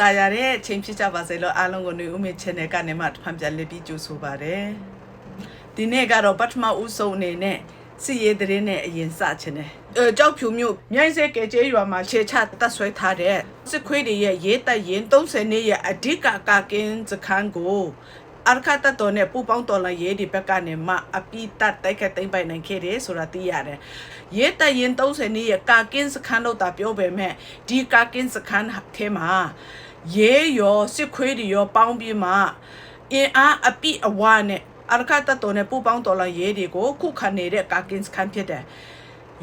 တာယာတဲ့ချိန်ဖြစ်ကြပါစေလို့အားလုံးကိုနေဦးမေ channel ကနေမှဖန်ပြန်လက်ပြီးကြိုဆိုပါရစေဒီနေ့ကတော့ပထမဦးဆုံးအနေနဲ့စီရေးတဲ့နဲ့အရင်စချင်တယ်အဲကြောက်ဖြူမျိုးမြိုင်စဲကဲကျဲရွာမှာခြေချတက်ဆွဲထားတဲ့စစ်ခွေးတွေရဲ့ရေးတက်ရင်30နှစ်ရဲ့အဓိကကာကင်းစခန်းကိုအရခတ်တော်နဲ့ပူပေါင်းတော်လာရေးဒီဘက်ကနေမှအပိတတ်တိုက်ခတ်သိမ့်ပိုင်နိုင်ခဲ့တယ်ဆိုတာသိရတယ်။ရေးတက်ရင်30နှစ်ရဲ့ကာကင်းစခန်းလို့တာပြောပေမဲ့ဒီကာကင်းစခန်းထဲမှာ ရဲရောစစ်ခွေးတွေရောပေါင်းပြီးမှအင်အားအပိအဝနဲ့အရခတ်တော်နဲ့ပူပေါင်းတော်လာရေးတွေကိုခုခံနေတဲ့ကာကင်းစခန်းဖြစ်တယ်။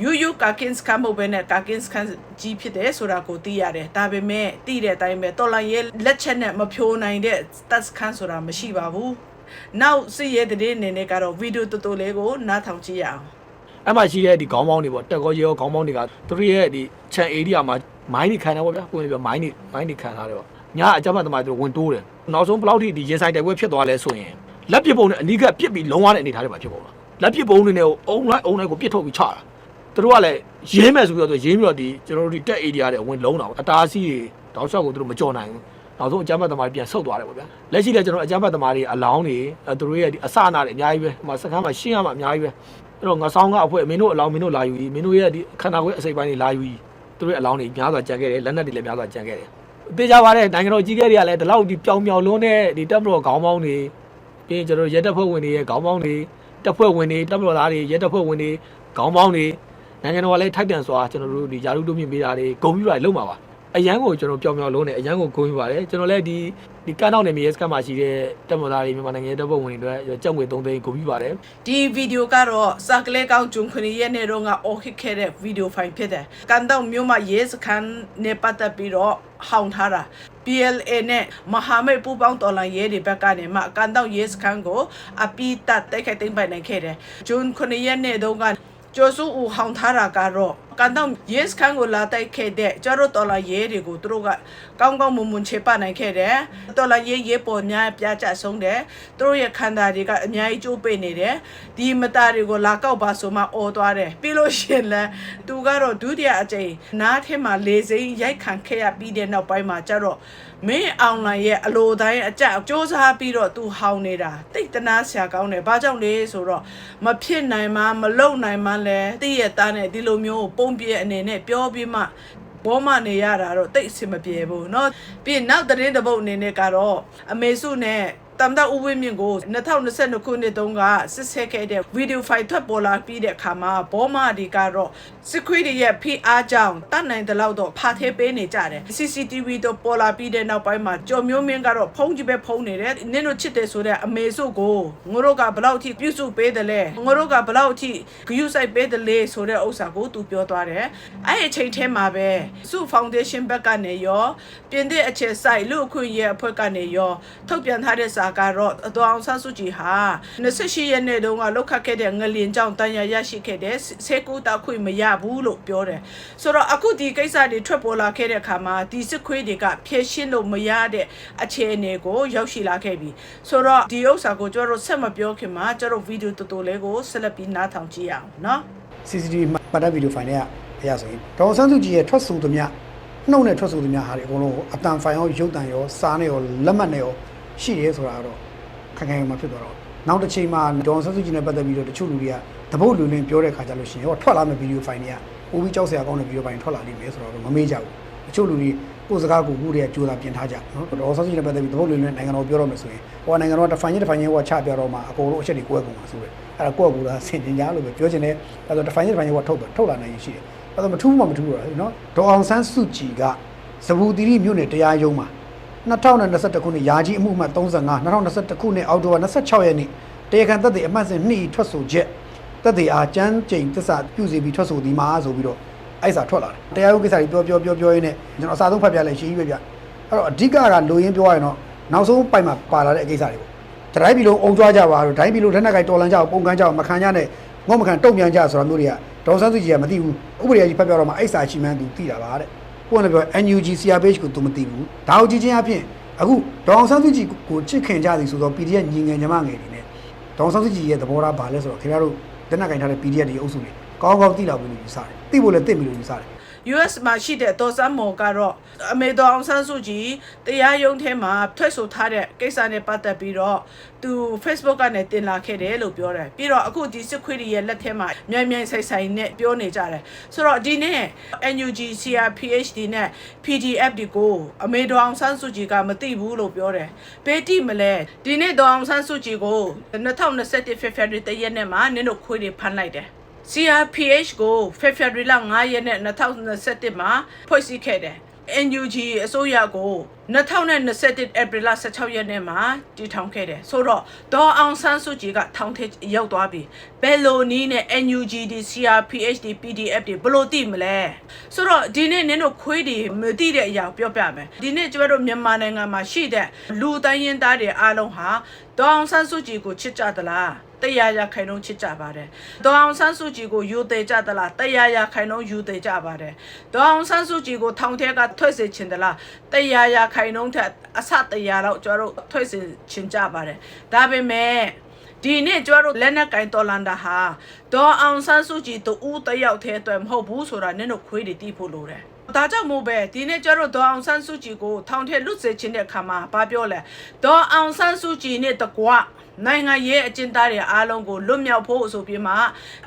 ယူယူကာကင်စကန်မဟုတ်ဘဲနဲ့ကာကင်စကန်ကြီးဖြစ်တယ်ဆိုတာကိုသိရတယ်ဒါပေမဲ့သိတဲ့အတိုင်းပဲတော်လိုင်းရဲ့လက်ချက်နဲ့မဖြိုးနိုင်တဲ့တက်စကန်ဆိုတာမရှိပါဘူးနောက်စီရဲ့တဲ့အနေနဲ့ကတော့ဗီဒီယိုတော်တော်လေးကိုနားထောင်ကြည့်ရအောင်အဲ့မှာရှိတဲ့ဒီခေါင်းပေါင်းတွေပေါ့တက်ကောရေရောခေါင်းပေါင်းတွေကသူတို့ရဲ့ဒီ chan area မှာ မိုင်းတွေခံတယ်ပေါ့ဗျာကိုယ်ပြောမိုင်းတွေမိုင်းတွေခံထားတယ်ပေါ့ညာအကြမ်းဖက်သမားတွေဝင်တိုးတယ်နောက်ဆုံးဘယ်လောက်ထိဒီရင်ဆိုင်တိုက်ပွဲဖြစ်သွားလဲဆိုရင်လက်ပစ်ပုံနဲ့အနီးကပြစ်ပြီးလုံးဝတဲ့အနေထားတွေမှာဖြစ်ပေါ်လာလက်ပစ်ပုံတွေနဲ့အုံလိုက်အုံလိုက်ကိုပြစ်ထုတ်ပြီးချတာသူတို့ကလည်းရင်းမဲ့ဆိုပြီးတော့ရင်းပြီးတော့ဒီကျွန်တော်တို့ဒီတက် area တွေဝင်လုံးတာပေါ့အတားအဆီးတွေတောက်လျှောက်ကိုသူတို့မကြော်နိုင်ဘူးနောက်ဆုံးအကြမ်းဖက်သမားတွေပြန်ဆုတ်သွားတယ်ပေါ့ဗျာလက်ရှိလည်းကျွန်တော်အကြမ်းဖက်သမားတွေအလောင်းတွေအဲသူတို့ရဲ့ဒီအစအနာတွေအများကြီးပဲဟိုမှာစကမ်းမှာရှင်းရမှာအများကြီးပဲအဲ့တော့ငါဆောင်ကအဖွဲမင်းတို့အလောင်းမင်းတို့လာယူကြီးမင်းတို့ရဲ့ဒီခန္ဓာကိုယ်အစိပ်ပိုင်းတွေလာယူကြီး သူတို့ရဲ့အလောင်းတွေများစွာကြံခဲ့တယ်လက်နက်တွေလည်းများစွာကြံခဲ့တယ်သိကြပါတဲ့နိုင်ငံတော်ကြီးကဲတွေကလည်းဒီလောက်ဒီပြောင်ပြောင်လွန်းတဲ့ဒီတပ်မတော်ခေါင်းပေါင်းတွေပြီးရင်ကျွန်တော်ရဲတပ်ဖွဲ့ဝင်တွေရဲ့ခေါင်းပေါင်းတွေတပ်ဖွဲ့ဝင်တွေတပ်မတော်သားတွေရဲတပ်ဖွဲ့ဝင်တွေခေါင်းပေါင်းတွေနိုင်ငံတော်ကလည်းထိုက်တန်စွာကျွန်တော်တို့ဒီယာရုတို့မြင့်ပေးတာတွေဂုံပြူတာတွေလုပ်မှာပါ အရန်ကိုကျွန်တော်ပြောင်ပြောင်လုံးနဲ့အရန်ကိုဂုံပြပါတယ်ကျွန်တော်လည်းဒီဒီကန်းနောက်နယ်မြေစကတ်မှာရှိတဲ့တပ်မတော်သားတွေမြန်မာနိုင်ငံတပ်ဖွဲ့ဝင်တွေအတွက်ကြောက်ငွေ3သိန်းဂုံပြပါတယ်ဒီဗီဒီယိုကတော့စာကလေးကောင်းဂျုံခွနီရဲ့နေတော့ငါအော်ခစ်ခဲ့တဲ့ဗီဒီယိုဖိုင်ဖြစ်တယ်ကန်တောင်မြို့မှာရဲစခန်းနဲ့ပတ်သက်ပြီးတော့ဟောင်းထားတာ PLA နဲ့မဟာမိတ်ပူးပေါင်းတော်လှန်ရေးတွေဘက်ကနေမှကန်တောင်ရဲစခန်းကိုအပိတတ်တိုက်ခိုက်သိမ်းပိုက်နိုင်ခဲ့တယ်ဂျွန်ခွနီရဲ့နေတော့ကကျော်စုဦးဟောင်းထားတာကတော့ကန်တောင်ရဲစခန်းကိုလာတိုက်ခဲ့တဲ့ကျတော့တော်လှန်ရေးတွေကိုသူတို့ကကောင်းကောင်းမွန်မွန်ချေပနိုင်ခဲ့တယ်တော်လှန်ရေးရေးပေါ်များပြကြဆုံးတယ်သူတို့ရဲ့ခန္ဓာတွေကအများကြီးကျိုးပိတ်နေတယ်ဒီမသားတွေကိုလာကောက်ပါဆိုမှអော်သွားတယ်ပြီးလို့ရှရင်လဲသူကတော့ဒုတိယအကြိမ်နားထဲမှာလေစိမ်းရိုက်ခံခဲ့ရပြီးတဲ့နောက်ပိုင်းမှာကျတော့မင်းအောင်လိုင်ရဲ့အလိုတိုင်းအကြစ조사ပြီးတော့သူဟောင်းနေတာတိတ်တနာဆရာကောင်းတယ်ဘာကြောင့်လဲဆိုတော့မဖြစ်နိုင်မှမလုံနိုင်မှလဲတည့်ရသားနဲ့ဒီလိုမျိုး ပုံပြည့်အနေနဲ့ပြောပြီးမှဘောမနေရတာတော့တိတ်အဆင်မပြေဘူးเนาะပြီးရင်နောက်သတင်းတစ်ပုတ်အနေနဲ့ကတော့အမေစုနဲ့ တမ်တာဦးဝင်းမြင့်ကို2022ခုနှစ်တုန်းကစစ်ဆဲခဲ့တဲ့ဗီဒီယိုဖိုင်ထွက်ပေါ်လာပြီးတဲ့အခါမှာဘောမဒီကတော့စစ်ခွေးတွေရဲ့ဖိအားကြောင့်တတ်နိုင်တဲ့လောက်တော့ဖာသေးပေးနေကြတယ် CCTV တော့ပေါ်လာပြီးတဲ့နောက်ပိုင်းမှာကြော်မျိုးမင်းကတော့ဖုံးကြီးပဲဖုံးနေတယ်နင်းတို့ချစ်တယ်ဆိုတဲ့အမေစုကိုငိုတို့ကဘလောက်ထိပြုစုပေးတယ်လဲငိုတို့ကဘလောက်ထိဂယုစိုက်ပေးတယ်လဲဆိုတဲ့ဥစ္စာကိုသူပြောသွားတယ်အဲ့ဒီအချိန်ထဲမှာပဲစုဖောင်ဒေးရှင်းဘက်ကနေရောပြင်သစ်အခြေစိုက်လူအခွင့်အရေးအဖွဲ့ကနေရောထုတ်ပြန်ထားတဲ့စာကတော့အတော်အောင်ဆန်းစုကြည်ဟာ28ရက်နေ့တုန်းကလောက်ခတ်ခဲ့တဲ့ငလင်ကြောင့်တန်ရာရရှိခဲ့တဲ့ဆေကူတာခွင့်မရဘူးလို့ပြောတယ်ဆိုတော့အခုဒီကိစ္စတွေထွက်ပေါ်လာခဲ့တဲ့အခါမှာဒီစစ်ခွေးတွေကဖြည့်ရှင်းလို့မရတဲ့အခြေအနေကိုရောက်ရှိလာခဲ့ပြီဆိုတော့ဒီဥစ္စာကိုကျွန်တော်တို့ဆက်မပြောခင်မှာကျွန်တော်ဗီဒီယိုတော်တော်လေးကိုဆက်လက်ပြီးနားထောင်ကြည့်ရအောင်နော် CCTV မှတ်တမ်းဗီဒီယိုဖိုင်တွေကအရာဆိုရင်ဒေါ်ဆန်းစုကြည်ရဲ့ထွက်ဆိုသမျှနှုတ်နဲ့ထွက်ဆိုသမျှဟာဒီအကုန်လုံးကိုအတန်ဖိုင်ရောရုပ်တန်ရောစားနဲ့ရောလက်မှတ်နဲ့ရော ရှိရဲဆိုတာကတော့ခိုင်ခိုင်မှာဖြစ်သွားတော့နောက်တစ်ချိန်မှာဒေါ်ဆန်းစုကြည်နဲ့ပတ်သက်ပြီးတော့တချို့လူတွေကတပုတ်လူလင်းပြောတဲ့ခါကြလို့ရှိရင်ဟောထွက်လာမယ့်ဗီဒီယိုဖိုင်တွေကပိုပြီးကြောက်စရာကောင်းတဲ့ဗီဒီယိုဖိုင်ထွက်လာလိမ့်မယ်ဆိုတော့မမေ့ကြဘူးတချို့လူတွေကိုယ်စကားကိုခုတွေကကြိုးစားပြင်ထားကြနော်ဒေါ်ဆန်းစုကြည်နဲ့ပတ်သက်ပြီးတပုတ်လူလင်းနိုင်ငံတော်ပြောတော့မယ်ဆိုရင်ဟောနိုင်ငံတော်တဖိုင်ချင်းတဖိုင်ချင်းဟောချပြတော့မှအကုန်လုံးအချက်တွေကိုယ်ကုန်မှာဆိုပဲအဲ့ဒါကိုယ့်ကူလားဆင်တင်ကြလို့ပဲပြောချင်တယ်အဲ့တော့တဖိုင်ချင်းတဖိုင်ချင်းဟောထုတ်တယ်ထုတ်လာနိုင်ရရှိတယ်အဲ့တော့မထူးမှမထူးတော့ဘူးနော်ဒေါ်အောင်ဆန်းစုကြည်ကဇဘူတီရီမြို့နယ်တရားရုံးမှာ 2021ခုနှစ်ယာကြီးအမှုအမှတ်35 2021ခုနှစ်အောက်တိုဘာ26ရက်နေ့တရားခံသက်သေအမှတ်စဉ်2ထွက်ဆိုချက်သက်သေအားကျမ်းကျိန်သစ္စာပြုစီပြီးထွက်ဆိုသည်မှာဆိုပြီးတော့အဲ့စာထွက်လာတယ်တရားရုံးကိစ္စကြီးပြောပြောပြောပြောရင်းနဲ့ကျွန်တော်အစားဆုံးဖတ်ပြလိုက်ရှင်းကြီးပဲပြအဲ့တော့အဓိကကလိုရင်းပြောရရင်တော့နောက်ဆုံးပိုက်မှာပါလာတဲ့အကိစ္စတွေပေါ့တတိုင်းပြည်လုံးအုံကြွားကြပါတော့တိုင်းပြည်လုံးလက်နက်ကိုင်တော်လန်ကြအောင်ပုံကန်းကြအောင်မခံကြနဲ့ငုံမခံတုံ့ပြန်ကြဆိုတာမျိုးတွေကဒေါ်ဆန်းစုကြည်ကမသိဘူးဥပဒေကြီးဖတ်ပြတော့မှအဲ့စာချီမှန်းသူသိတာပါတဲ့ ကိုကလည်းပြော NUG CRPH ကိုသူမသိဘူးဒါကိုကြည့်ချင်းအဖြစ်အခုဒေါ်အောင်ဆန်းစုကြည်ကိုချစ်ခင်ကြသည်ဆိုတော့ PDF ညီငယ်ညီမငယ်တွေနဲ့ဒေါ်အောင်ဆန်းစုကြည်ရဲ့သဘောထားဘာလဲဆိုတော့ခင်ဗျားတို့လက်နက်ကင်ထားတဲ့ PDF တွေအုပ်စုတွေကောင်းကောင်းသိလာဖို့လို့ယူဆတယ်သိဖို့လည်းသိပြီလို့ယူဆတယ် US မှာရှိတဲ့ဒေါ်စမ်းမော်ကတော့အမေတော်အောင်ဆန်းစုကြည်တရားရုံးထဲမှာထွက်ဆိုထားတဲ့ကိစ္စနဲ့ပတ်သက်ပြီးတော့သူ Facebook ကနေတင်လာခဲ့တယ်လို့ပြောတယ်ပြီးတော့အခုဒီစစ်ခွေးတွေရဲ့လက်ထဲမှာမြိုင်မြိုင်ဆိုင်ဆိုင်နဲ့ပြောနေကြတယ်ဆိုတော့ဒီနေ့ NUG CRPHD နဲ့ PDF ဒီကိုအမေတော်အောင်ဆန်းစုကြည်ကမသိဘူးလို့ပြောတယ်ဘေးတိမလဲဒီနေ့တော်အောင်ဆန်းစုကြည်ကို2021 February တရက်နေ့မှာနင်တို့ခွေးတွေဖမ်းလိုက်တယ် CRPH ကို February လ9ရက်နေ့2021မှာဖွဲ့စည်းခဲ့တယ် NUG အစိုးရကို2021 April 16ရက်နေ့မှာတည်ထောင်ခဲ့တယ်ဆိုတော့ဒေါ်အောင်ဆန်းစုကြည်ကထောင်ထဲရောက်သွားပြီဘယ်လိုနည်းနဲ့ NUG ဒီ CRPH ဒီ PDF ဒီဘယ်လိုသိမလဲဆိုတော့ဒီနေ့နင်တို့ခွေးတွေမသိတဲ့အရာကိုပြောပြမယ်ဒီနေ့ကျမတို့မြန်မာနိုင်ငံမှာရှိတဲ့လူတိုင်းရင်းသားတွေအားလုံးဟာဒေါ်အောင်ဆန်းစုကြည်ကိုချစ်ကြသလား တရားရခိုင်နှုန်းချစ်ကြပါတယ်။ဒေါအောင်ဆန်းစုကြည်ကိုယူသေးကြသလားတရားရခိုင်နှုန်းယူသေးကြပါတယ်။ဒေါအောင်ဆန်းစုကြည်ကိုထောင်ထဲကထွက်စေချင်သလားတရားရခိုင်နှုန်းထက်အဆတရားတော့ကျွန်တော်တို့ထွက်စေချင်ကြပါတယ်။ဒါပေမဲ့ဒီနေ့ကျတို့လက်နက်ကင်တော်လန်တာဟာဒေါ်အောင်ဆန်းစုကြည်တူဦးတယောက်တည်းအတွက်မဟုတ်ဘူးဆိုတာနင်တို့ခွေးတွေတီးဖို့လိုတယ်။ဒါကြောင့်မို့ပဲဒီနေ့ကျတော့ဒေါ်အောင်ဆန်းစုကြည်ကိုထောင်ထဲလွတ်စေခြင်းတဲ့အခါမှာဘာပြောလဲဒေါ်အောင်ဆန်းစုကြည်နဲ့တကွ နိုင်ငံရေးအကျဉ်းသားတွေအားလုံးကိုလွတ်မြောက်ဖို့ဆိုပြီးမှ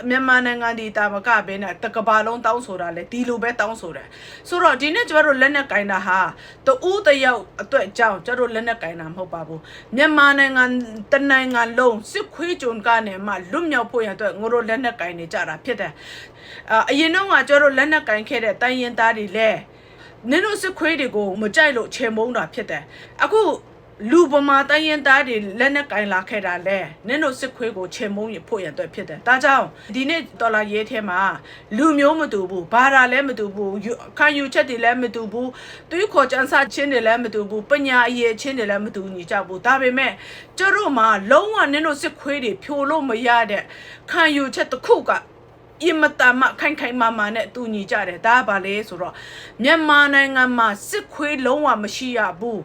မြန်မာနိုင်ငံဒီတာမကပဲနဲ့တကဘာလုံးတောင်းဆိုတာလေဒီလိုပဲတောင်းဆိုတယ်ဆိုတော့ဒီနေ့ကျတို့လက်နက်ကင်တာဟာတူးတယောက်အတွက်အကြောင်းကျတို့လက်နက်ကင်တာမဟုတ်ပါဘူးမြန်မာနိုင်ငံတနိုင်ငံလုံးစစ်ခွေးကြုံကနေမှလွတ်မြောက်ဖို့ရအတွက်ငိုတို့လက်နက်ကင်နေကြတာဖြစ်တယ်အာအရင်တော့ကကျတို့လက်နက်ကင်ခဲ့တဲ့တိုင်းရင်သားတွေလည်းနင်တို့စစ်ခွေးတွေကိုမကြိုက်လို့ချေမုန်းတာဖြစ်တယ်အခု လူပမာတိုင်းရင်သားတွေလက်နဲ့ကင်လာခဲ့တာလဲနင်တို့စစ်ခွေးကိုချေမုန်းရဖို့ရအတွက်ဖြစ်တယ်။ဒါကြောင့်ဒီနေ့ဒေါ်လာရေးထဲမှာလူမျိုးမတူဘူးဘာသာလည်းမတူဘူးယူခံယူချက်တွေလည်းမတူဘူးသွေးခေါ်ကြမ်းစာချင်းတွေလည်းမတူဘူးပညာအရေးချင်းတွေလည်းမတူညီကြဘူးဒါပေမဲ့ကျတို့မှာလုံးဝနင်တို့စစ်ခွေးတွေဖြိုလို့မရတဲ့ခံယူချက်တစ်ခုက အင်မတန်မှခိုင်ခိုင်မာမာနဲ့တူညီကြတယ်ဒါကဘာလဲဆိုတော့မြန်မာနိုင်ငံမှာစစ်ခွေးလုံးဝမရှိရဘူး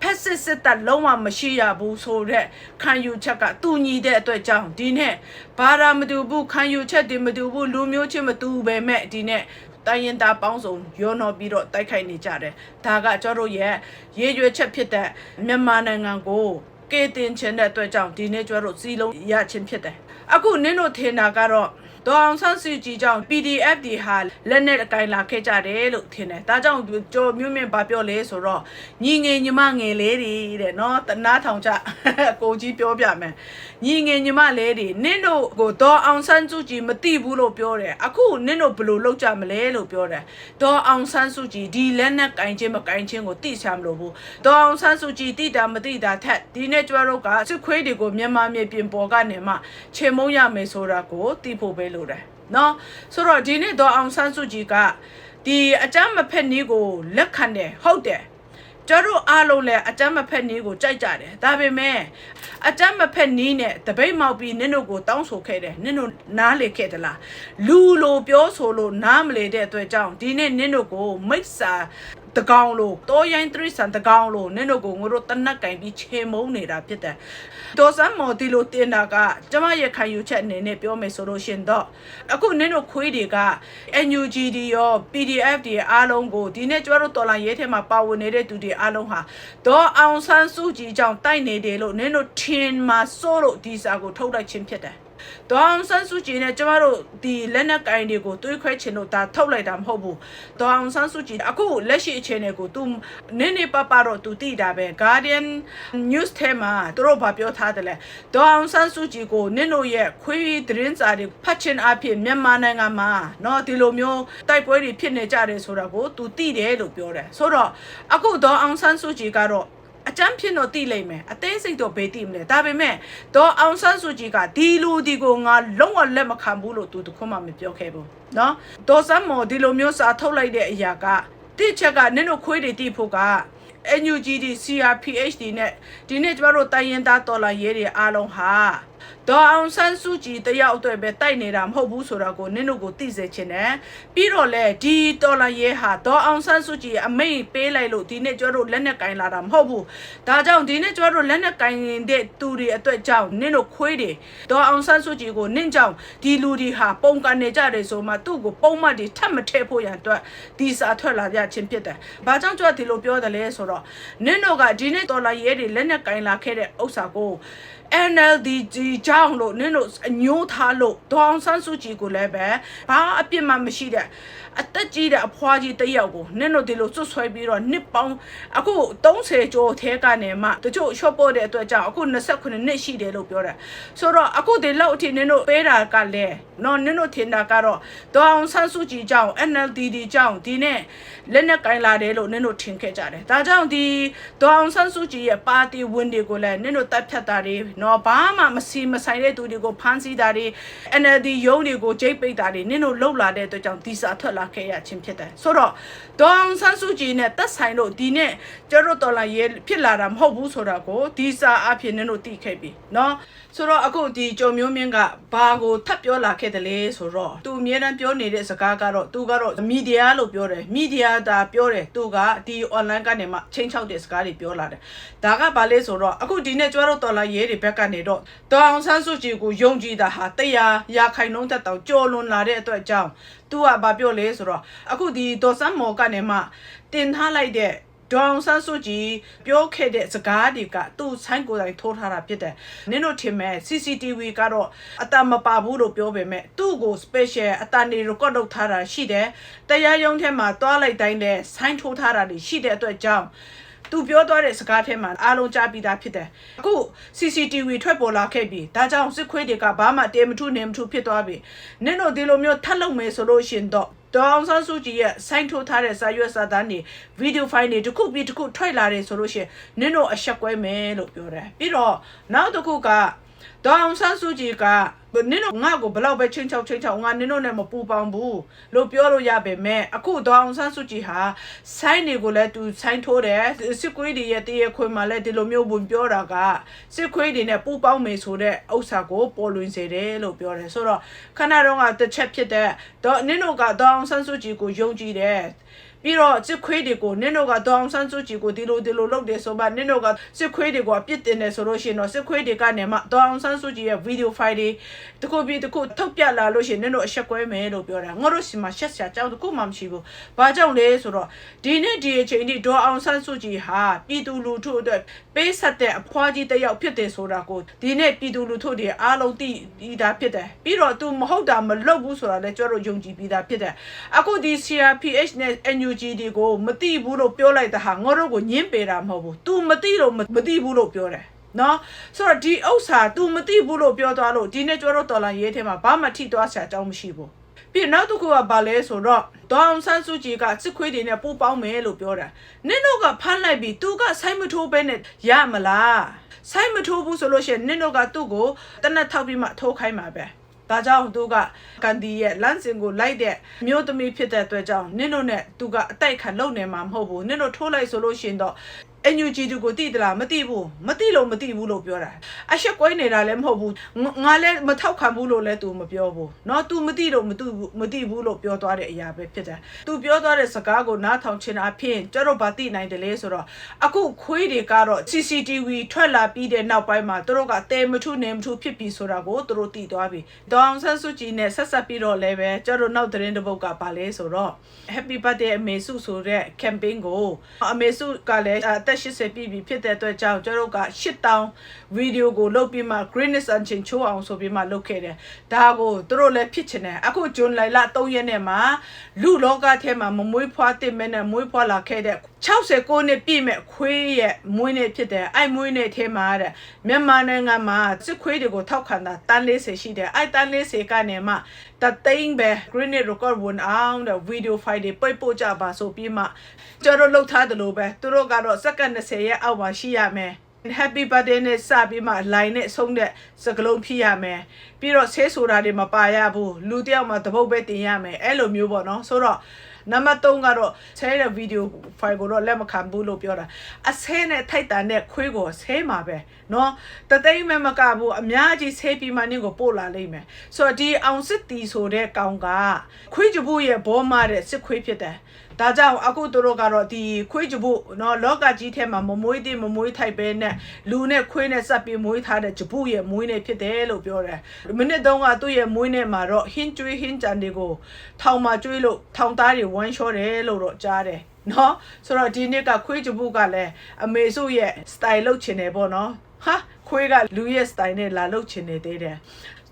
ဖက်စစ်စစ်တပ်လုံးဝမရှိရဘူးဆိုတော့ခံယူချက်ကတူညီတဲ့အတွက်ကြောင့်ဒီနဲ့ဘာသာမတူဘူးခံယူချက်တွေမတူဘူးလူမျိုးချင်းမတူပဲမဲ့ဒီနဲ့တိုင်းရင်သားပေါင်းစုံရောနော်ပြီးတော့တိုက်ခိုက်နေကြတယ်ဒါကကျတို့ရဲ့ရေရွယ်ချက်ဖြစ်တဲ့မြန်မာနိုင်ငံကိုကေတင်ချင်တဲ့အတွက်ကြောင့်ဒီနေ့ကျတို့စီလုံးရချင်းဖြစ်တယ်အခုနင်းတို့ထင်တာကတော့ ဒေါအောင်ဆန်းစုကြည်ကြောင့် PDF တွေဟာလက်နဲ့အကင်လာခဲ့ကြတယ်လို့ထင်တယ်။ဒါကြောင့်ကြော်မြို့မြင့်ဘာပြောလဲဆိုတော့ညီငယ်ညီမငယ်လေးတွေတဲ့နော်တနာထောင်ချကိုကြီးပြောပြမယ်။ညီငယ်ညီမလေးတွေနင့်တို့ကိုဒေါအောင်ဆန်းစုကြည်မသိဘူးလို့ပြောတယ်။အခုနင့်တို့ဘယ်လိုလုပ်ကြမလဲလို့ပြောတယ်။ဒေါအောင်ဆန်းစုကြည်ဒီလက်နဲ့ကင်ချင်းမကင်ချင်းကိုသိချမလို့ဘူး။ဒေါအောင်ဆန်းစုကြည်သိတာမသိတာထက်ဒီနေ့ကျွဲတို့ကစစ်ခွေးတွေကိုမြန်မာမြေပြင်ပေါ်ကနေမှချေမုံရမယ်ဆိုတာကိုသိဖို့ပဲလို့တယ်နော်ဆိုတော့ဒီနေ့တော့အောင်ဆန်းစုကြည်ကဒီအကြမ်းမဖက်နည်းကိုလက်ခံတယ်ဟုတ်တယ်ကျတို့အားလုံးလည်းအကြမ်းမဖက်နည်းကိုကြိုက်ကြတယ်ဒါပေမဲ့အကြမ်းမဖက်နည်းနဲ့တပိတ်မောက်ပြီးနင့်တို့ကိုတောင်းဆိုခဲ့တယ်နင့်တို့နားလေခဲ့တလားလူလိုပြောဆိုလို့နားမလေတဲ့အတွက်ကြောင့်ဒီနေ့နင့်တို့ကိုမိတ်စာတကောင်လို့တောရိုင်းသရိစံတကောင်လို့နင့်တို့ကိုငါတို့တနက်ကင်ပြီးချေမုန်းနေတာဖြစ်တယ် ဒေါ်စမ်းမော်ဒီလိုတင်တာကကျမရဲ့ခံယူချက်အနေနဲ့ပြောမယ်ဆိုလို့ရှင်တော့အခုနင့်တို့ခွေးတွေက NUGD ရော PDF တွေအားလုံးကိုဒီနေ့ကျမတို့တော်လိုင်းရဲထဲမှာပါဝင်နေတဲ့သူတွေအားလုံးဟာဒေါ်အောင်ဆန်းစုကြည်ကြောင့်တိုက်နေတယ်လို့နင့်တို့ထင်မှာစိုးလို့ဒီစာကိုထုတ်လိုက်ခြင်းဖြစ်တယ်။ ဒေါအောင်ဆန်းစုကြည်နဲ့ကျမတို့ဒီလက်နက်ကင်တွေကိုတွေးခွဲချင်လို့ဒါထုတ်လိုက်တာမဟုတ်ဘူး။ဒေါအောင်ဆန်းစုကြည်အခုလက်ရှိအခြေအနေကို तू နင်းနေပပတော့ तू သိတာပဲ Guardian News ထဲမှာသူတို့ဗာပြောထားတယ်လေ။ဒေါအောင်ဆန်းစုကြည်ကိုနင်းတို့ရဲ့ခွေးသတင်းစာတွေဖတ်ချင်အဖြစ်မြန်မာနိုင်ငံမှာเนาะဒီလိုမျိုးတိုက်ပွဲတွေဖြစ်နေကြတယ်ဆိုတာကို तू သိတယ်လို့ပြောတယ်။ဆိုတော့အခုဒေါအောင်ဆန်းစုကြည်ကတော့ အကျမ်းဖြစ်တော့တိလိမ့်မယ်အသေးစိတ်တော့ဘေးတိမလဲဒါပေမဲ့ဒေါ်အောင်ဆန်းစုကြည်ကဒီလူဒီကိုငါလုံးဝလက်မခံဘူးလို့သူတခွန်းမှမပြောခဲ့ဘူးနော်ဒေါ်စမ်းမော်ဒီလိုမျိုးစာထုတ်လိုက်တဲ့အရာကတိချက်ကနင့်တို့ခွေးတွေတိဖို့က NUGD CRPHD နဲ့ဒီနေ့ကျမတို့တိုင်းရင်းသားတော်လှန်ရေးတွေအားလုံးဟာ ဒေါ်အောင်ဆန်းစုကြည်တယောက်အတွက်ပဲတိုက်နေတာမဟုတ်ဘူးဆိုတော့ကိုနင်းတို့ကိုသိစေချင်တယ်ပြီးတော့လေဒီတော်လာရဲဟာဒေါ်အောင်ဆန်းစုကြည်အမိတ်ပေးလိုက်လို့ဒီနေ့ကျွတ်တို့လက်နဲ့ကင်လာတာမဟုတ်ဘူးဒါကြောင့်ဒီနေ့ကျွတ်တို့လက်နဲ့ကင်တဲ့သူတွေအတွက်ကြောင့်နင်းတို့ခွေးတွေဒေါ်အောင်ဆန်းစုကြည်ကိုနင်းကြောင့်ဒီလူတွေဟာပုံကန်နေကြတယ်ဆိုမှသူ့ကိုပုံမှတ်တွေထပ်မထည့်ဖို့ရန်အတွက်ဒီစာထွက်လာကြခြင်းဖြစ်တယ်ဘာကြောင့်ကျွတ်ဒီလိုပြောတယ်လဲဆိုတော့နင်းတို့ကဒီနေ့တော်လာရဲတွေလက်နဲ့ကင်လာခဲ့တဲ့ဥစ္စာကို NLD ကြီးကြောင့်လို့နင်းတို့အညိုးထားလို့ဒေါအောင်ဆန်းစုကြည်ကိုလည်းပဲဘာအပြစ်မှမရှိတဲ့အသက်ကြီးတဲ့အဖွားကြီးတစ်ယောက်ကိုနင်းတို့ဒီလိုစွတ်ဆွဲပြီးတော့နှစ်ပေါင်းအခု30ကျော်ထဲကနေမှတချို့ short ပို့တဲ့အတွက်ကြောင့်အခု29နှစ်ရှိတယ်လို့ပြောတယ်ဆိုတော့အခုဒီလောက်အထိနင်းတို့ပေးတာကလည်းနော်နင်းတို့ထင်တာကတော့ဒေါအောင်ဆန်းစုကြည်ကြောင့် NLD ဒီကြောင့်ဒီနဲ့လက်နဲ့ကင်လာတယ်လို့နင်းတို့ထင်ခဲ့ကြတယ်ဒါကြောင့်ဒီဒေါအောင်ဆန်းစုကြည်ရဲ့ပါတီဝင်တွေကိုလည်းနင်းတို့တပ်ဖြတ်တာတွေနော်ဘာမှမစီမဆိုင်တဲ့သူတွေကိုဖမ်းဆီးတာတွေ NLD ရုံးတွေကိုဂျိတ်ပိတ်တာတွေနင်းတို့လှုပ်လာတဲ့အတွက်ကြောင့်ဒီစာထွက်လာခဲ့ရခြင်းဖြစ်တယ်ဆိုတော့ဒေါအောင်ဆန်းစုကြည်နဲ့တက်ဆိုင်လို့ဒီနဲ့ကျတို့တော်လာရေးဖြစ်လာတာမဟုတ်ဘူးဆိုတာကိုဒီစာအဖြစ်နင်းတို့သိခဲ့ပြီနော်ဆိုတော့အခုဒီကြုံမျိုးမင်းကဘာကိုထပ်ပြောလာခဲ့တယ်လဲဆိုတော့သူအမြဲတမ်းပြောနေတဲ့စကားကတော့သူကတော့မီဒီယာလို့ပြောတယ်မီဒီယာဒါပြောတယ်သူကဒီ online ကနေမှချင်းချောက်တဲ့စကားတွေပြောလာတယ်ဒါကဘာလဲဆိုတော့အခုဒီနေ့ကျတို့တော်လာရေးတွေဘက်ကနေတော့ဒေါအောင်ဆန်းစုကြည်ကိုယုံကြည်တာဟာတရားရာခိုင်နှုန်းသက်တောင်ကြော်လွန်လာတဲ့အတွက်ကြောင့်သူကဘာပြောလဲဆိုတော့အခုဒီဒေါ်စမ်းမော်ကနေမှတင်ထားလိုက်တဲ့ဒေါအောင်ဆန်းစုကြည်ပြောခဲ့တဲ့စကားတွေကသူ့ဆိုင်ကိုယ်တိုင်ထိုးထားတာဖြစ်တယ်။နင်တို့ထင်မဲ့ CCTV ကတော့အတမပါဘူးလို့ပြောပေမဲ့သူ့ကို special အတန်နေ record လုပ်ထားတာရှိတယ်။တရားရုံးထဲမှာတွားလိုက်တိုင်းလည်းဆိုင်ထိုးထားတာတွေရှိတဲ့အတွက်ကြောင့် သူပြောသွားတဲ့စကားထဲမှာအားလုံးကြားပြီးသားဖြစ်တယ်။အခု CCTV ထွက်ပေါ်လာခဲ့ပြီ။ဒါကြောင့်စစ်ခွေးတွေကဘာမှတဲမထုနေမထုဖြစ်သွားပြီ။နင်တို့ဒီလိုမျိုးထပ်လုပ်မယ်ဆိုလို့ရှင်တော့ဒေါအောင်ဆန်းစုကြည်ရဲ့စိုင်းထိုးထားတဲ့စာရွက်စာတမ်းတွေဗီဒီယိုဖိုင်တွေတစ်ခုပြီးတစ်ခုထွက်လာတယ်ဆိုလို့ရှိရင်နင်တို့အဆက်ကွဲမယ်လို့ပြောတယ်ပြီးတော့နောက်တစ်ခုကဒေါအောင်ဆန်းစုကြည်က နင်တို့ငါ့ကိုဘလောက်ပဲချင်းချောက်ချင်းချောက်ငါနင်တို့နဲ့မပူပေါင်းဘူးလို့ပြောလို့ရပေမဲ့အခုဒေါအောင်ဆန်းစုကြည်ဟာဆိုင်းတွေကိုလည်းသူဆိုင်းထိုးတယ်စစ်ကွေးတွေရဲ့တရခွေမှာလည်းဒီလိုမျိုးဝင်ပြောတာကစစ်ခွေးတွေနဲ့ပူပေါင်းမယ်ဆိုတဲ့ဥစ္စာကိုပေါ်လွင်စေတယ်လို့ပြောတယ်ဆိုတော့ခဏတော့ကတစ်ချက်ဖြစ်တဲ့တော့နင်တို့ကဒေါအောင်ဆန်းစုကြည်ကိုယုံကြည်တယ် ပြီးတော့စစ်ခွေးတွေကိုနင်းတို့ကဒေါအောင်ဆန်းစုကြည်ကိုဒီလိုဒီလိုလုပ်တယ်ဆိုမှနင်းတို့ကစစ်ခွေးတွေကိုအပြစ်တင်တယ်ဆိုလို့ရှိရင်တော့စစ်ခွေးတွေကနေမှဒေါအောင်ဆန်းစုကြည်ရဲ့ဗီဒီယိုဖိုင်တွေတခုပြီးတခုထုတ်ပြလာလို့ရှိရင်နင်းတို့အဆက်ကွဲမယ်လို့ပြောတာငါတို့စီမှာရှက်ရှာကြောက်တခုမှမရှိဘူး။ဘာကြောင့်လဲဆိုတော့ဒီနေ့ဒီအချိန်ထိဒေါအောင်ဆန်းစုကြည်ဟာပြည်သူလူထုအတွက်ပေးဆက်တဲ့အဖွားကြီးတစ်ယောက်ဖြစ်တယ်ဆိုတာကိုဒီနေ့ပြည်သူလူထုတွေအားလုံးသိပြီးသားဖြစ်တယ်။ပြီးတော့ तू မဟုတ်တာမလုပ်ဘူးဆိုတာလည်းကျွန်တော်ယုံကြည်ပြီးသားဖြစ်တယ်။အခုဒီ CRPH နဲ့ NUG တွေကိုမသိဘူးလို့ပြောလိုက်တာဟာငါတို့ကိုညင်းပေတာမဟုတ်ဘူး။ तू မသိလို့မသိဘူးလို့ပြောတယ်။နော်ဆိုတော့ဒီဥစ္စာ तू မသိဘူးလို့ပြောသွားလို့ဒီနေ့ကျွန်တော်တော်လာရေးထဲမှာဘာမှထိသွားစရာအကြောင်းမရှိဘူးပြီးနောက်တစ်ခုကဘာလဲဆိုတော့ဒေါအောင်ဆန်းစုကြည်ကစစ်ခွေးတွေနဲ့ပူပေါင်းမယ်လို့ပြောတာနင်တို့ကဖမ်းလိုက်ပြီး तू ကဆိုင်မထိုးပဲနဲ့ရမလားဆိုင်မထိုးဘူးဆိုလို့ရှိရင်နင်တို့ကသူ့ကိုတနက်ထောက်ပြီးမှထိုးခိုင်းမှာပဲ ဒါကြောင့်သူကကန်ဒီရဲ့လမ်းစဉ်ကိုလိုက်တဲ့မျိုးသမီးဖြစ်တဲ့အတွက်ကြောင့်နင်တို့နဲ့သူကအတိုက်ခံလုပ်နေမှာမဟုတ်ဘူးနင်တို့ထိုးလိုက်ဆိုလို့ရှိရင်တော့ NUG တူကိုတိတလားမတိဘူးမတိလို့မတိဘူးလို့ပြောတာအရှက်ကွဲနေတာလည်းမဟုတ်ဘူးငါလည်းမထောက်ခံဘူးလို့လည်း तू မပြောဘူးเนาะ तू မတိလို့မတိဘူးမတိဘူးလို့ပြောသွားတဲ့အရာပဲဖြစ်တယ် तू ပြောသွားတဲ့စကားကိုနားထောင်ချင်တာဖြစ်ကျတော့ဗာတိနိုင်တယ်လေဆိုတော့အခုခွေးတွေကတော့ CCTV ထွက်လာပြီးတဲ့နောက်ပိုင်းမှာသူတို့ကတဲမထုနေမထုဖြစ်ပြီဆိုတာကိုသူတို့သိသွားပြီဒေါအောင်ဆန်းစုကြည်နဲ့ဆက်ဆက်ပြီးတော့လည်းပဲကျတော့နောက်သတင်းတစ်ပုဒ်ကပါလဲဆိုတော့ Happy Birthday အမေစုဆိုတဲ့ campaign ကိုအမေစုကလည်းအသက် ်80ပြည့်ပြီဖြစ်တဲ့အတွက်ကြောင့်ကျတို့က8000ဗီဒီယိုကိုလုပ်ပြီးမှ Greenness and Chin ချိုးအောင်ဆိုပြီးမှလုပ်ခဲ့တယ်ဒါကိုသူတို့လည်းဖြစ်ချင်တယ်အခုဂျွန်လိုင်လ3ရက်နေ့မှာလူလောကထဲမှာမမွေးဖွားတင်မဲ့နဲ့မွေးဖွားလာခဲ့တဲ့ 69နှစ်ပြည့်မဲ့ခွေးရဲ့မွေးနေ့ဖြစ်တယ်အဲ့မွေးနေ့ထဲမှာတဲ့မြန်မာနိုင်ငံမှာစစ်ခွေးတွေကိုထောက်ခံတာတန်း40ရှိတယ်အဲ့တန်း40ကနေမှတသိန်းပဲ Green Record ဝင်အောင်တဲ့ video file တွေပိတ်ပို့ကြပါဆိုပြီးမှကျတို့လှုပ်ထားတယ်လို့ပဲသူတို့ကတော့စက္ကန့်20ရဲ့အောက်မှာရှိရမယ် Happy birthday နဲ့စပြီးမှ line နဲ့ဆုံးတဲ့စကလုံးဖြစ်ရမယ်ပြီးတော့ဆေးဆိုတာတွေမပါရဘူးလူတစ်ယောက်မှတပုတ်ပဲတင်ရမယ်အဲ့လိုမျိုးပေါ့နော်ဆိုတော့ နံပါတ်3ကတော့ဆဲတဲ့ဗီဒီယိုဖိုင်ကိုတော့လက်မခံဘူးလို့ပြောတာအဆဲနဲ့ထိုက်တန်တဲ့ခွေးကိုဆဲမှာပဲเนาะတသိမ့်မဲ့မကဘူးအများကြီးဆဲပြီးမှနင်းကိုပို့လာလိမ့်မယ်ဆိုတော့ဒီအောင်စစ်တီဆိုတဲ့ကောင်ကခွေးကြဘူးရဲ့ဘောမတဲ့စစ်ခွေးဖြစ်တယ် ဒါကြောင့်အခုသူတို့ကတော့ဒီခွေးကြပုနော်လောကကြီးထဲမှာမမွေးသေးမမွေးထိုက်ပဲနဲ့လူနဲ့ခွေးနဲ့စပ်ပြီးမွေးထားတဲ့ကြပုရဲ့မွေးနဲ့ဖြစ်တယ်လို့ပြောတယ်။မိနစ်တုန်းကသူ့ရဲ့မွေးနဲ့မှာတော့ဟင်းကျွေးဟင်းကြံတွေကိုထောင်မှာကျွေးလို့ထောင်သားတွေဝမ်းလျှော့တယ်လို့တော့ကြားတယ်နော်ဆိုတော့ဒီနှစ်ကခွေးကြပုကလည်းအမေစုရဲ့ style လုပ်ချင်တယ်ပေါ့နော်ဟာခွေးကလူရဲ့ style နဲ့လာလုပ်ချင်နေသေးတယ်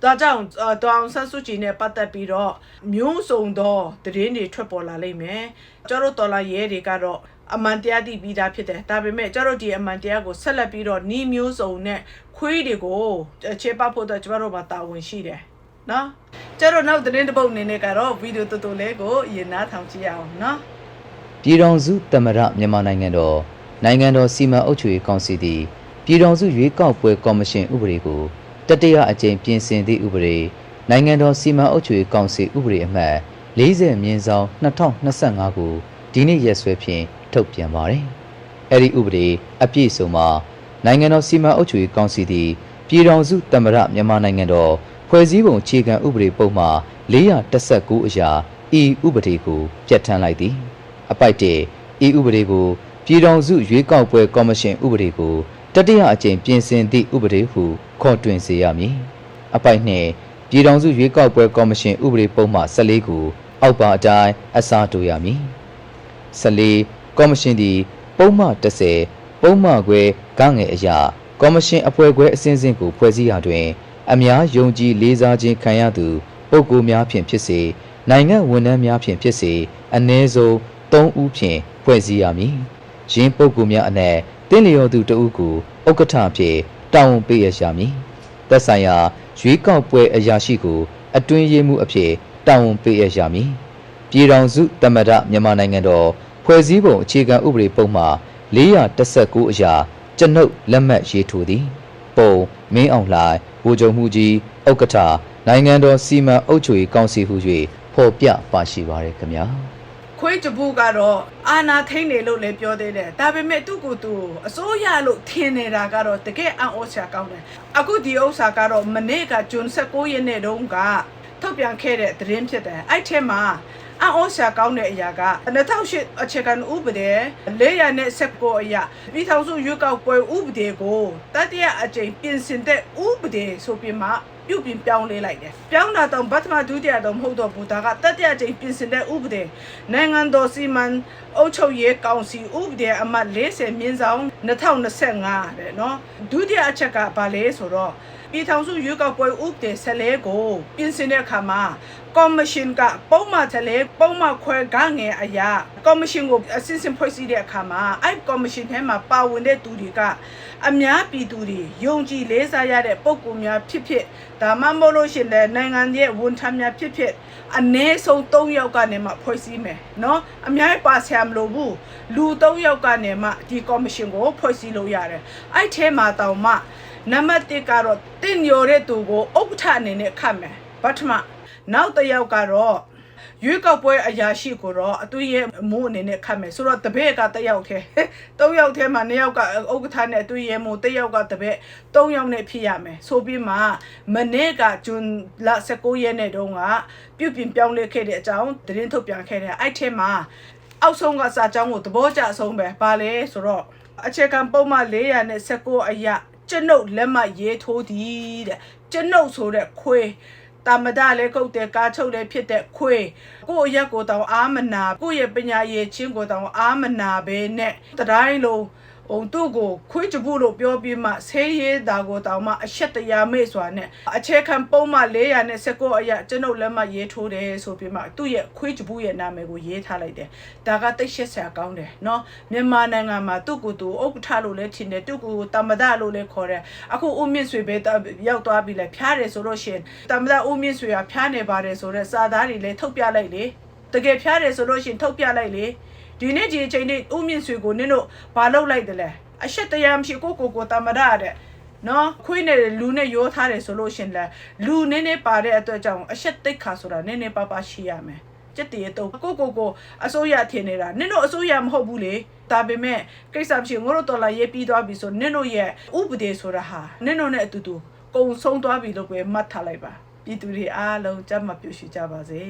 ဒါကြောင့်တောင်ဆန်းစုကြည်နဲ့ပတ်သက်ပြီးတော့မျိုးစုံသောသတင်းတွေထွက်ပေါ်လာလိမ့်မယ် ကျတို့တော်လာရဲတွေကတော့အမှန်တရားသိပြီးသားဖြစ်တယ်ဒါပေမဲ့ကျတို့ဒီအမှန်တရားကိုဆက်လက်ပြီးတော့နှီးမျိုးစုံနဲ့ခွေးတွေကိုခြေပဖို့တော့ကျတို့မှာတာဝန်ရှိတယ်နော်ကျတို့နောက်သတင်းတစ်ပုဒ်အနေနဲ့ကတော့ဗီဒီယိုတော်တော်လေးကိုရင်နားထောင်ကြည့်ရအောင်နော်ပြည်ထောင်စုသမ္မတမြန်မာနိုင်ငံတော်နိုင်ငံတော်စီမံအုပ်ချုပ်ရေးကောင်စီသည်ပြည်ထောင်စုရွေးကောက်ပွဲကော်မရှင်ဥပဒေကိုတတိယအကြိမ်ပြင်ဆင်သည့်ဥပဒေနိုင်ငံတော်စီမံအုပ်ချုပ်ရေးကောင်စီဥပဒေအမှတ် 40မြင်းဆောင်2025ကိုဒီနေ့ရက်စွဲဖြင့်ထုတ်ပြန်ပါတယ်။အဲဒီဥပဒေအပြည့်အစုံမှာနိုင်ငံတော်စီမံအုပ်ချုပ်ရေးကောင်စီသည်ပြည်ထောင်စုသမ္မတမြန်မာနိုင်ငံတော်ဖွဲ့စည်းပုံအခြေခံဥပဒေပုံမှ419အရာဤဥပဒေကိုပြဋ္ဌာန်းလိုက်သည်။အပိုက်တဲ့ဤဥပဒေကိုပြည်ထောင်စုရွေးကောက်ပွဲကော်မရှင်ဥပဒေကိုတတိယအကြိမ်ပြင်ဆင်သည့်ဥပဒေဟုခေါ်တွင်စေရမည်အပိုက်နှင့် ပြည်ထောင်စုရွေးကောက်ပွဲကော်မရှင်ဥပဒေပုံမှ14ကိုအောက်ပါအတိုင်းအစားတိုးရမည်14ကော်မရှင်သည်ပုံမှ30ပုံမှခွဲကငယ်အရာကော်မရှင်အဖွဲ့ခွဲအစဉ်စဉ်ကိုဖွဲ့စည်းရာတွင် အများယုံကြည်လေးစားခြင်းခံရသူပုဂ္ဂိုလ်များဖြင့်ဖြစ်စေနိုင်ငံဝန်ထမ်းများဖြင့်ဖြစ်စေအ ਨੇ ဆုံး3ဦးဖြင့်ဖွဲ့စည်းရမည်။ယင်းပုဂ္ဂိုလ်များအနက်တင်းလျော်သူတဦးကိုဥက္ကဋ္ဌဖြင့်တာဝန်ပေးရရှာမည်။ သက်ဆိုင်ရာရွေးကောက်ပွဲအရာရှိကိုအတွင်းရေးမှုအဖြစ်တာဝန်ပေးရရှာမည်။ပြည်ထောင်စုသမ္မတမြန်မာနိုင်ငံတော်ဖွဲ့စည်းပုံအခြေခံဥပဒေပုံမှ419အရာကျွန်ုပ်လက်မှတ်ရေးထိုးသည်။ပုံမင်းအောင်လှိုင်ဗိုလ်ချုပ်မှုကြီးဥက္ကဋ္ဌနိုင်ငံတော်စီမံအုပ်ချုပ်ရေးကောင်စီဟု၍ဖော်ပြပါရှိပါရယ်ခင်ဗျာ။ ခွေးကြဘူးကတော့အာနာထိန်တယ်လို့လည်းပြောသေးတယ်ဒါပေမဲ့သူ့ကိုယ်သူအစိုးရလို့ထင်နေတာကတော့တကယ်အံ့ဩစရာကောင်းတယ်အခုဒီဥစ္စာကတော့မနေ့ကဂျွန်16ရက်နေ့တုန်းကထုတ်ပြန်ခဲ့တဲ့သတင်းဖြစ်တယ်အဲ့ထဲမှာအံ့ဩစရာကောင်းတဲ့အရာက2008အခြေခံဥပဒေ419အရာပြည်ထောင်စုရွေးကောက်ပွဲဥပဒေကိုတတိယအကြိမ်ပြင်ဆင်တဲ့ဥပဒေဆိုပြီးမှ ပြုတ်ပြင်ပြောင်းလဲလိုက်တယ်။ပြောင်းတာတော့ဗတ်မဒုတိယတော့မဟုတ်တော့ဘူးဒါကတတိယကြိမ်ပြင်ဆင်တဲ့ဥပဒေနိုင်ငံတော်စီမံအုပ်ချုပ်ရေးကောင်စီဥပဒေအမှတ်40မြင်းဆောင်2025တဲ့နော်ဒုတိယအချက်ကဘာလဲဆိုတော့ ပြည်ထောင်စုရွေးကောက်ပွဲဥပဒေ14ကိုပြင်ဆင်တဲ့အခါမှာကော်မရှင်ကပုံမှန်တလေပုံမှန်ခွဲကငယ်အရာကော်မရှင်ကိုအစစ်စစ်ဖွဲ့စည်းတဲ့အခါမှာအဲ့ကော်မရှင်ထဲမှာပါဝင်တဲ့သူတွေကအများပြည်သူတွေယုံကြည်လေးစားရတဲ့ပုံကူများဖြစ်ဖြစ်ဒါမှမဟုတ်လို့ရှရင်လည်းနိုင်ငံရဲ့ဝန်ထမ်းများဖြစ်ဖြစ်အ ਨੇ ဆုံး3ယောက်ကနေမှဖွဲ့စည်းမယ်เนาะအများကြီးပါဆရာမလို့ဘူးလူ3ယောက်ကနေမှဒီကော်မရှင်ကိုဖွဲ့စည်းလို့ရတယ်အဲ့ထဲမှာတောင်မှ နံပါတ်1ကတော့တင့်ညိုတဲ့သူကိုဥက္ကဋ္ဌအနေနဲ့ခတ်မယ်ပထမနောက်တစ်ယောက်ကတော့ရွေးကောက်ပွဲအရာရှိကိုတော့အတူရဲ့အမိုးအနေနဲ့ခတ်မယ်ဆိုတော့တပည့်ကတစ်ယောက်တည်းသုံးယောက်ထဲမှာနှစ်ယောက်ကဥက္ကဋ္ဌနဲ့အတူရဲ့မိုးတစ်ယောက်ကတပည့်သုံးယောက်နဲ့ဖြစ်ရမယ်ဆိုပြီးမှမနေ့ကဂျွန်လ19ရက်နေ့တုန်းကပြုတ်ပြင်ပြောင်းလဲခဲ့တဲ့အကြောင်းသတင်းထုတ်ပြန်ခဲ့တဲ့အဲ့ထဲမှာအောက်ဆုံးကစာကြောင်းကိုသဘောကျအဆုံးပဲပါလေဆိုတော့အခြေခံပုံမှန်419အရာ ကျွန်ုပ်လက်မှတ်ရေးထိုးသည်တဲ့ကျွန်ုပ်ဆိုတဲ့ခွေးတာမဒလည်းကုတ်တယ်ကားချုပ်လည်းဖြစ်တဲ့ခွေကိုယ့်အရက်ကိုတောင်အာမနာကိုယ့်ရဲ့ပညာရည်ချင်းကိုတောင်အာမနာပဲနဲ့တတိုင်းလုံး ဟိုသူ့ကိုခွေးကြဘူးလို့ပြောပြီးမှဆေးရဲတာကိုတောင်မှအရှက်တရားမေ့စွာနဲ့အခြေခံပုံမှ419အရာကျွန်ုပ်လက်မှရေးထိုးတယ်ဆိုပြီးမှသူ့ရဲ့ခွေးကြဘူးရဲ့နာမည်ကိုရေးထားလိုက်တယ်ဒါကတိတ်ရှက်ဆရာကောင်းတယ်เนาะမြန်မာနိုင်ငံမှာသူ့ကိုယ်သူဥက္ကဋ္ဌလို့လည်းထင်တယ်သူ့ကိုယ်တမဒလို့လည်းခေါ်တယ်အခုဦးမြင့်ဆွေပဲရောက်သွားပြီလေဖျားတယ်ဆိုလို့ရှိရင်တမဒဦးမြင့်ဆွေကဖျားနေပါတယ်ဆိုတော့စာသားတွေလည်းထုတ်ပြလိုက်လေတကယ်ဖျားတယ်ဆိုလို့ရှိရင်ထုတ်ပြလိုက်လေ ဒီနေ့ဒီအချိန်နေ့ဦးမြင့်ဆွေကိုနင်းတို့ဘာလုပ်လိုက်တယ်လဲအရှက်တရားမရှိကိုကိုကိုတမဒတဲ့နော်ခွေးနဲ့လူနဲ့ရောထားတယ်ဆိုလို့ရှရင်လဲလူနည်းနည်းပါတဲ့အတွက်ကြောင့်အရှက်တိတ်ခါဆိုတာနည်းနည်းပါးပါးရှိရမယ်စက်တည်းတော့ကိုကိုကိုအစိုးရထင်နေတာနင်တို့အစိုးရမဟုတ်ဘူးလေဒါပေမဲ့ကိစ္စဖြစ်ငါတို့တော်လာရေးပြီးသွားပြီဆိုနင်တို့ရဲ့ဥပဒေဆိုတာဟာနင်တို့နဲ့အတူတူကုံဆုံးသွားပြီလို့ပဲမှတ်ထားလိုက်ပါပြည်သူတွေအားလုံးကြမ်းမပြူရှိကြပါစေ